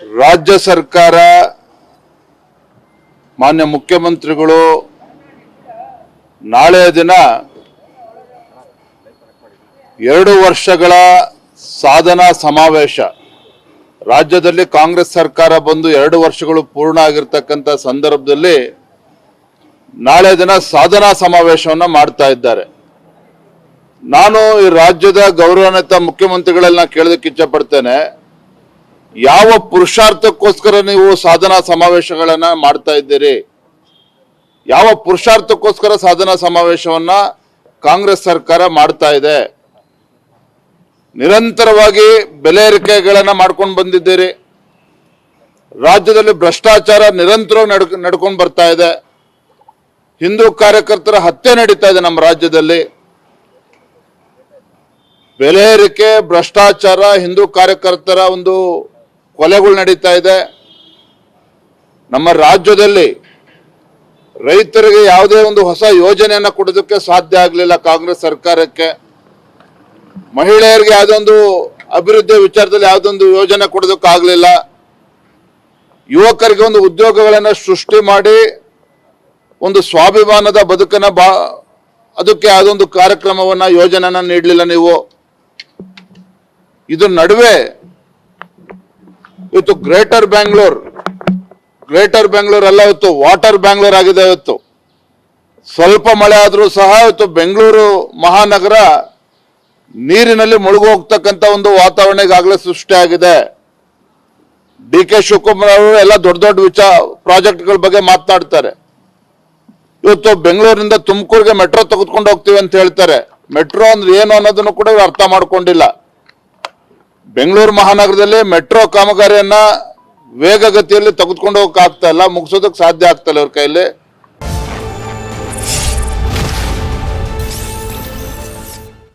ರಾಜ್ಯ ಸರ್ಕಾರ, ಮಾನ್ಯ ಮುಖ್ಯಮಂತ್ರಿಗಳು ನಾಳೆಯ ದಿನ ಎರಡು ವರ್ಷಗಳ ಸಾಧನಾ ಸಮಾವೇಶ. ರಾಜ್ಯದಲ್ಲಿ ಕಾಂಗ್ರೆಸ್ ಸರ್ಕಾರ ಬಂದು ಎರಡು ವರ್ಷಗಳು ಪೂರ್ಣ ಆಗಿರ್ತಕ್ಕಂಥ ಸಂದರ್ಭದಲ್ಲಿ ನಾಳೆ ದಿನ ಸಾಧನಾ ಸಮಾವೇಶವನ್ನು ಮಾಡ್ತಾ ಇದ್ದಾರೆ. ನಾನು ಈ ರಾಜ್ಯದ ಗೌರವಾನ್ವಿತ ಮುಖ್ಯಮಂತ್ರಿಗಳೆಲ್ಲ ಕೇಳೋದಕ್ಕೆ ಇಚ್ಛಪಡ್ತೇನೆ ಯಾವ ಪುರುಷಾರ್ಥಕ್ಕೋಸ್ಕರ ನೀವು ಸಾಧನಾ ಸಮಾವೇಶಗಳನ್ನ ಮಾಡ್ತಾ ಇದ್ದೀರಿ? ಯಾವ ಪುರುಷಾರ್ಥಕ್ಕೋಸ್ಕರ ಸಾಧನಾ ಸಮಾವೇಶವನ್ನ ಕಾಂಗ್ರೆಸ್ ಸರ್ಕಾರ ಮಾಡ್ತಾ ಇದೆ? ನಿರಂತರವಾಗಿ ಬೆಲೆ ಏರಿಕೆಗಳನ್ನ ಮಾಡ್ಕೊಂಡು ಬಂದಿದ್ದೀರಿ. ರಾಜ್ಯದಲ್ಲಿ ಭ್ರಷ್ಟಾಚಾರ ನಿರಂತರ ನಡ್ಕ, ನಡ್ಕೊಂಡು ಬರ್ತಾ ಇದೆ. ಹಿಂದೂ ಕಾರ್ಯಕರ್ತರ ಹತ್ಯೆ ನಡೀತಾ ಇದೆ ನಮ್ಮ ರಾಜ್ಯದಲ್ಲಿ. ಬೆಲೆ ಏರಿಕೆ, ಭ್ರಷ್ಟಾಚಾರ, ಹಿಂದೂ ಕಾರ್ಯಕರ್ತರ ಒಂದು ಕೊಲೆಗಳು ನಡೀತಾ ಇದೆ. ನಮ್ಮ ರಾಜ್ಯದಲ್ಲಿ ರೈತರಿಗೆ ಯಾವುದೇ ಒಂದು ಹೊಸ ಯೋಜನೆಯನ್ನ ಕೊಡೋದಕ್ಕೆ ಸಾಧ್ಯ ಆಗಲಿಲ್ಲ ಕಾಂಗ್ರೆಸ್ ಸರ್ಕಾರಕ್ಕೆ. ಮಹಿಳೆಯರಿಗೆ ಯಾವುದೊಂದು ಅಭಿವೃದ್ಧಿ ವಿಚಾರದಲ್ಲಿ ಯಾವುದೊಂದು ಯೋಜನೆ ಕೊಡೋದಕ್ಕೆ ಆಗಲಿಲ್ಲ. ಯುವಕರಿಗೆ ಒಂದು ಉದ್ಯೋಗಗಳನ್ನ ಸೃಷ್ಟಿ ಮಾಡಿ ಒಂದು ಸ್ವಾಭಿಮಾನದ ಬದುಕನ್ನ ಬಾ, ಅದಕ್ಕೆ ಯಾವುದೊಂದು ಕಾರ್ಯಕ್ರಮವನ್ನ, ಯೋಜನೆಯನ್ನು ನೀಡಲಿಲ್ಲ ನೀವು. ಇದ್ರ ನಡುವೆ ಇವತ್ತು ಗ್ರೇಟರ್ ಬ್ಯಾಂಗ್ಳೂರ್ ಗ್ರೇಟರ್ ಬ್ಯಾಂಗ್ಳೂರ್ ಅಲ್ಲ, ಇವತ್ತು ವಾಟರ್ ಬ್ಯಾಂಗ್ಳೂರ್ ಆಗಿದೆ ಇವತ್ತು. ಸ್ವಲ್ಪ ಮಳೆ ಆದರೂ ಸಹ ಇವತ್ತು ಬೆಂಗಳೂರು ಮಹಾನಗರ ನೀರಿನಲ್ಲಿ ಮುಳುಗು ಹೋಗ್ತಕ್ಕಂಥ ಒಂದು ವಾತಾವರಣ ಈಗಾಗಲೇ ಸೃಷ್ಟಿಯಾಗಿದೆ ಡಿ ಕೆ ಶಿವಕುಮಾರ್ ಅವರು ಎಲ್ಲ ದೊಡ್ಡ ದೊಡ್ಡ ವಿಚಾರ, ಪ್ರಾಜೆಕ್ಟ್ಗಳ ಬಗ್ಗೆ ಮಾತನಾಡ್ತಾರೆ. ಇವತ್ತು ಬೆಂಗಳೂರಿನಿಂದ ತುಮಕೂರಿಗೆ ಮೆಟ್ರೋ ತೆಗೆದುಕೊಂಡು ಹೋಗ್ತೀವಿ ಅಂತ ಹೇಳ್ತಾರೆ. ಮೆಟ್ರೋ ಅಂದ್ರೆ ಏನು ಅನ್ನೋದನ್ನು ಕೂಡ ಅರ್ಥ ಮಾಡ್ಕೊಂಡಿಲ್ಲ. ಬೆಂಗಳೂರು ಮಹಾನಗರದಲ್ಲಿ ಮೆಟ್ರೋ ಕಾಮಗಾರಿಯನ್ನ ವೇಗಗತಿಯಲ್ಲಿ ತೆಗೆದುಕೊಂಡು ಹೋಗಕ್ಕಾಗ್ತಾ ಇಲ್ಲ ಮುಗಿಸೋದಕ್ಕೆ ಸಾಧ್ಯ ಆಗ್ತಾ ಇಲ್ಲ ಇವ್ರ ಕೈಯಲ್ಲಿ.